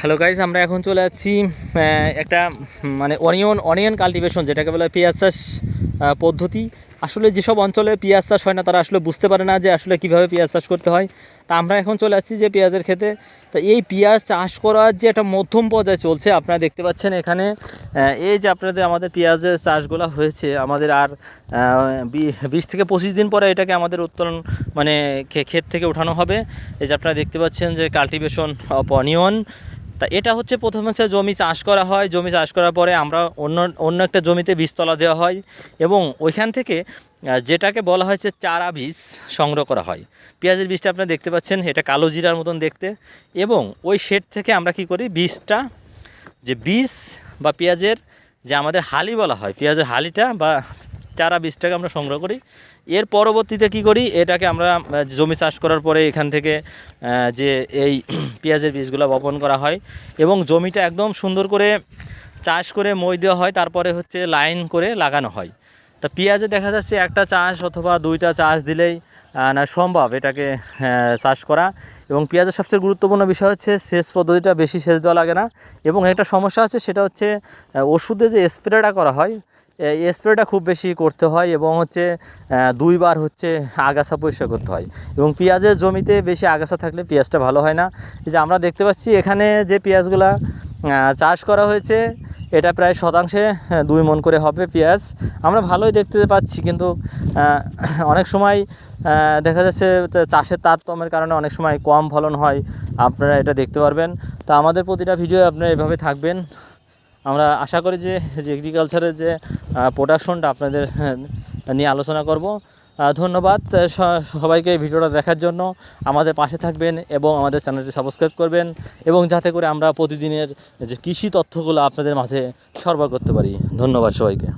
Hello guys আমরা এখন চলে আহ, একটা মানে অনিয়ন অনিয়ন কাল্টিভেশন যেটাকে বলে পেঁয়াজ চাষ পদ্ধতি। আসলে যেসব অঞ্চলে পেঁয়াজ চাষ হয় না তারা আসলে বুঝতে পারে না যে আসলে কীভাবে পেঁয়াজ চাষ করতে হয়। তা আমরা এখন চলে আসছি যে পেঁয়াজের ক্ষেতে। তো এই পেঁয়াজ চাষ করার যে একটা মধ্যম পর্যায়ে চলছে আপনারা দেখতে পাচ্ছেন এখানে এই যে আপনাদের আমাদের পেঁয়াজের চাষগুলো হয়েছে আমাদের আর বিশ থেকে পঁচিশ দিন পরে এটাকে আমাদের উত্তোলন মানে ক্ষেত থেকে উঠানো হবে। এই যে আপনারা দেখতে পাচ্ছেন যে কাল্টিভেশন অফ অনিয়ন তা এটা হচ্ছে প্রথমে হচ্ছে জমি চাষ করা হয়। জমি চাষ করার পরে আমরা অন্য অন্য একটা জমিতে বীজতলা দেওয়া হয় এবং ওইখান থেকে যেটাকে বলা হয়েছে চারা বীজ সংগ্রহ করা হয়। পেঁয়াজের বীজটা আপনারা দেখতে পাচ্ছেন, এটা কালো জিরার মতন দেখতে এবং ওই শেড থেকে আমরা কি করি, বীজটা, যে বীজ বা পেঁয়াজের যে আমাদের হালি বলা হয়, পেঁয়াজের হালিটা বা চারা বীজটাকে আমরা সংগ্রহ করি। এর পরবর্তীতে কি করি? এটাকে আমরা জমি চাষ করার পরে এখান থেকে যে এই পেঁয়াজের বীজগুলো বপন করা হয় এবং জমিটা একদম সুন্দর করে চাষ করে মই দেওয়া হয়, তারপরে হচ্ছে লাইন করে লাগানো হয়। তা পেঁয়াজে দেখা যাচ্ছে একটা চাষ অথবা দুইটা চাষ দিলেই না, সম্ভব এটাকে চাষ করা এবং পেঁয়াজের সবচেয়ে গুরুত্বপূর্ণ বিষয় হচ্ছে সেচ পদ্ধতিটা বেশি সেচ দেওয়া লাগে না এবং একটা সমস্যা আছে, সেটা হচ্ছে ওষুধে যে স্প্রেটা করা হয় স্প্রেটা খুব বেশি করতে হয় এবং হচ্ছে দুইবার হচ্ছে আগাছা পরিষ্কার করতে হয়। এবং পেঁয়াজের জমিতে বেশি আগাছা থাকলে পেঁয়াজটা ভালো হয় না। এই যে আমরা দেখতে পাচ্ছি, এখানে যে পেঁয়াজগুলা চাষ করা হয়েছে, এটা প্রায় শতাংশে দুই মন করে হবে পেঁয়াজ। আমরা ভালোই দেখতে পাচ্ছি, কিন্তু অনেক সময় দেখা যাচ্ছে চাষের তারতম্যের কারণে অনেক সময় কম ফলন হয়। আপনারা এটা দেখতে পারবেন। তো আমাদের প্রতিটা ভিডিও আপনারা এভাবে থাকবেন। আমরা আশা করি যে এগ্রিকালচারের যে প্রোডাকশনটা আপনাদের নিয়ে আলোচনা করব। ধন্যবাদ সবাইকে ভিডিওটা দেখার জন্য। আমাদের পাশে থাকবেন এবং আমাদের চ্যানেলটি সাবস্ক্রাইব করবেন এবং যাতে করে আমরা প্রতিদিনের যে কৃষি তথ্যগুলো আপনাদের মাঝে সরবরাহ করতে পারি। ধন্যবাদ সবাইকে।